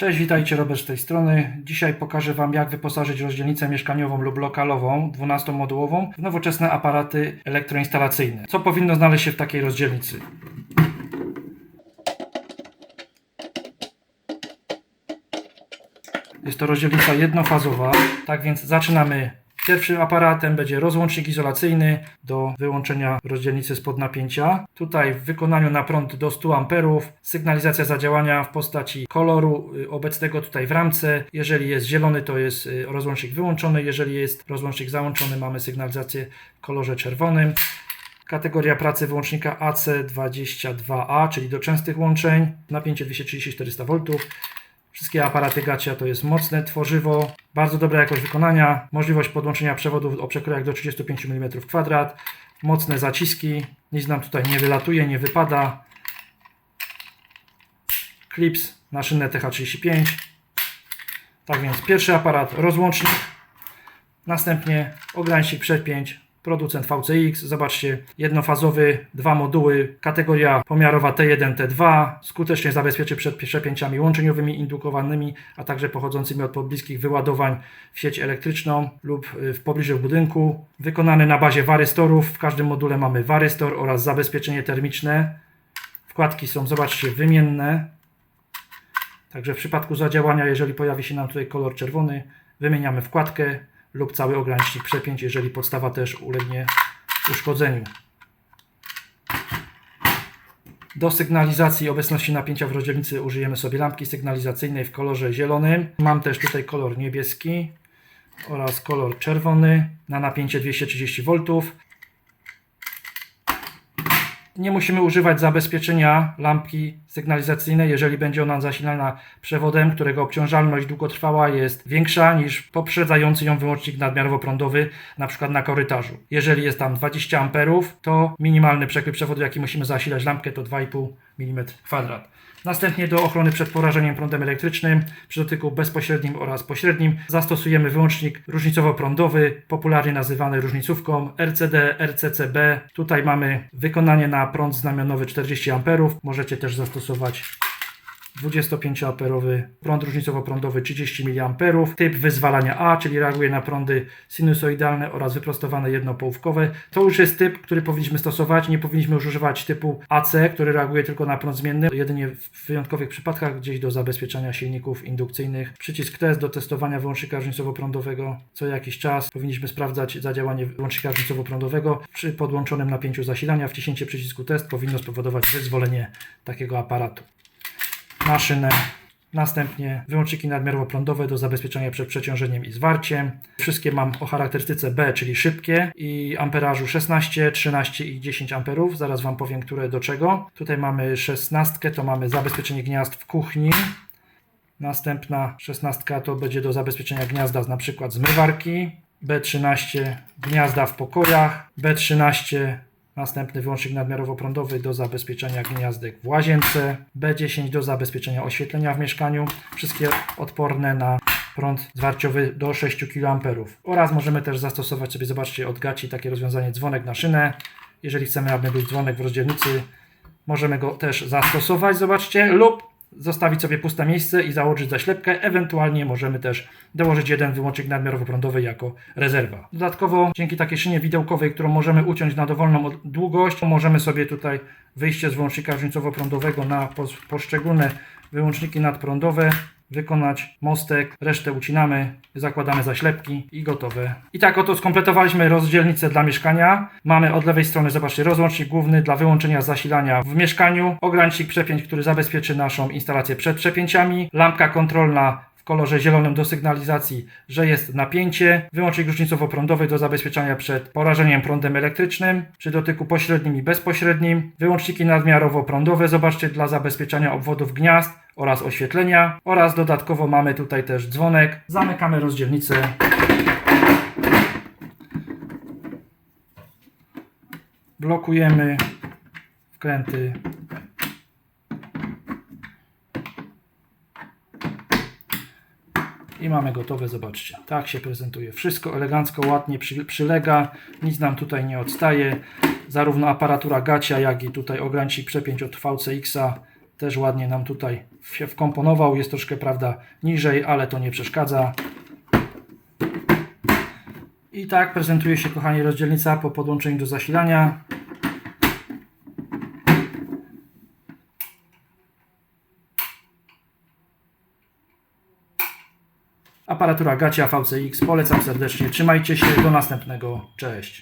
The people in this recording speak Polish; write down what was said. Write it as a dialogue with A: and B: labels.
A: Cześć, witajcie, Robert z tej strony. Dzisiaj pokażę Wam, jak wyposażyć rozdzielnicę mieszkaniową lub lokalową 12-modułową w nowoczesne aparaty elektroinstalacyjne. Co powinno znaleźć się w takiej rozdzielnicy? Jest to rozdzielnica jednofazowa, tak więc zaczynamy. Pierwszym aparatem będzie rozłącznik izolacyjny do wyłączenia rozdzielnicy spod napięcia. Tutaj w wykonaniu na prąd do 100 A sygnalizacja zadziałania w postaci koloru y, obecnego tutaj w ramce. Jeżeli jest zielony, to jest y, rozłącznik wyłączony. Jeżeli jest rozłącznik załączony, mamy sygnalizację w kolorze czerwonym. Kategoria pracy wyłącznika AC22A, czyli do częstych łączeń, napięcie 230-400 V. Wszystkie aparaty gacia to jest mocne tworzywo, bardzo dobra jakość wykonania, możliwość podłączenia przewodów o przekrojach do 35 mm kwadrat, mocne zaciski, nic nam tutaj nie wylatuje, nie wypada. Klips na szynę TH35. Tak więc pierwszy aparat rozłącznik, następnie ogranicznik przepięć, producent VCX, zobaczcie, jednofazowy, dwa moduły, kategoria pomiarowa T1, T2, skutecznie zabezpieczy przed przepięciami łączeniowymi indukowanymi, a także pochodzącymi od pobliskich wyładowań w sieć elektryczną lub y, w pobliżu budynku. Wykonany na bazie warystorów, w każdym module mamy warystor oraz zabezpieczenie termiczne. Wkładki są, zobaczcie, wymienne. Także w przypadku zadziałania, jeżeli pojawi się nam tutaj kolor czerwony, wymieniamy wkładkę lub cały ogranicznik przepięć, jeżeli podstawa też ulegnie uszkodzeniu. Do sygnalizacji obecności napięcia w rozdzielnicy użyjemy sobie lampki sygnalizacyjnej w kolorze zielonym. Mam też tutaj kolor niebieski oraz kolor czerwony na napięcie 230 V. Nie musimy używać zabezpieczenia lampki sygnalizacyjnej, jeżeli będzie ona zasilana przewodem, którego obciążalność długotrwała jest większa niż poprzedzający ją wyłącznik nadmiarowo-prądowy, na przykład na korytarzu. Jeżeli jest tam 20 A, to minimalny przekrój przewodu, jaki musimy zasilać lampkę, to 2,5 mm kwadrat. Następnie do ochrony przed porażeniem prądem elektrycznym przy dotyku bezpośrednim oraz pośrednim zastosujemy wyłącznik różnicowo-prądowy, popularnie nazywany różnicówką RCD, RCCB. Tutaj mamy wykonanie na prąd znamionowy 40 A. Możecie też zastosować 25-amperowy prąd różnicowo-prądowy 30 mA, typ wyzwalania A, czyli reaguje na prądy sinusoidalne oraz wyprostowane jednopołówkowe. To już jest typ, który powinniśmy stosować. Nie powinniśmy już używać typu AC, który reaguje tylko na prąd zmienny, jedynie w wyjątkowych przypadkach gdzieś do zabezpieczania silników indukcyjnych. Przycisk test do testowania wyłącznika różnicowo-prądowego. Co jakiś czas powinniśmy sprawdzać zadziałanie wyłącznika różnicowo-prądowego. Przy podłączonym napięciu zasilania wciśnięcie przycisku test powinno spowodować wyzwolenie takiego aparatu na szynę. Następnie wyłączniki nadmiarowo-prądowe do zabezpieczenia przed przeciążeniem i zwarciem. Wszystkie mam o charakterystyce B, czyli szybkie i amperażu 16, 13 i 10 amperów. Zaraz Wam powiem, które do czego. Tutaj mamy 16, to mamy zabezpieczenie gniazd w kuchni. Następna 16 to będzie do zabezpieczenia gniazda z na przykład zmywarki. B13 gniazda w pokojach. B13 Następny wyłącznik nadmiarowo-prądowy do zabezpieczenia gniazdek w łazience. B10 do zabezpieczenia oświetlenia w mieszkaniu. Wszystkie odporne na prąd zwarciowy do 6 kA. Oraz możemy też zastosować sobie, zobaczcie, od gaci takie rozwiązanie dzwonek na szynę. Jeżeli chcemy, aby był dzwonek w rozdzielnicy, możemy go też zastosować, zobaczcie, lub zostawić sobie puste miejsce i założyć zaślepkę. Ewentualnie możemy też dołożyć jeden wyłącznik nadmiarowo-prądowy jako rezerwa. Dodatkowo dzięki takiej szynie widełkowej, którą możemy uciąć na dowolną długość, możemy sobie tutaj wyjście z wyłącznika różnicowo-prądowego na pos- poszczególne wyłączniki nadprądowe wykonać mostek, resztę ucinamy, zakładamy zaślepki i gotowe. I tak oto skompletowaliśmy rozdzielnicę dla mieszkania. Mamy od lewej strony, zobaczcie, rozłącznik główny dla wyłączenia zasilania w mieszkaniu, ogranicznik przepięć, który zabezpieczy naszą instalację przed przepięciami, lampka kontrolna w kolorze zielonym do sygnalizacji, że jest napięcie, wyłącznik różnicowo-prądowy do zabezpieczenia przed porażeniem prądem elektrycznym, przy dotyku pośrednim i bezpośrednim, wyłączniki nadmiarowo-prądowe, zobaczcie, dla zabezpieczania obwodów gniazd oraz oświetlenia oraz dodatkowo mamy tutaj też dzwonek. Zamykamy rozdzielnicę. Blokujemy wkręty I mamy gotowe, zobaczcie. Tak się prezentuje. Wszystko elegancko, ładnie przy, przylega. Nic nam tutaj nie odstaje. Zarówno aparatura gacia, jak i tutaj ogranicznik przepięć od VCX-a też ładnie nam tutaj się wkomponował. Jest troszkę, prawda, niżej, ale to nie przeszkadza. I tak prezentuje się, kochani, rozdzielnica po podłączeniu do zasilania. Aparatura Gacia VCX. Polecam serdecznie. Trzymajcie się. Do następnego. Cześć.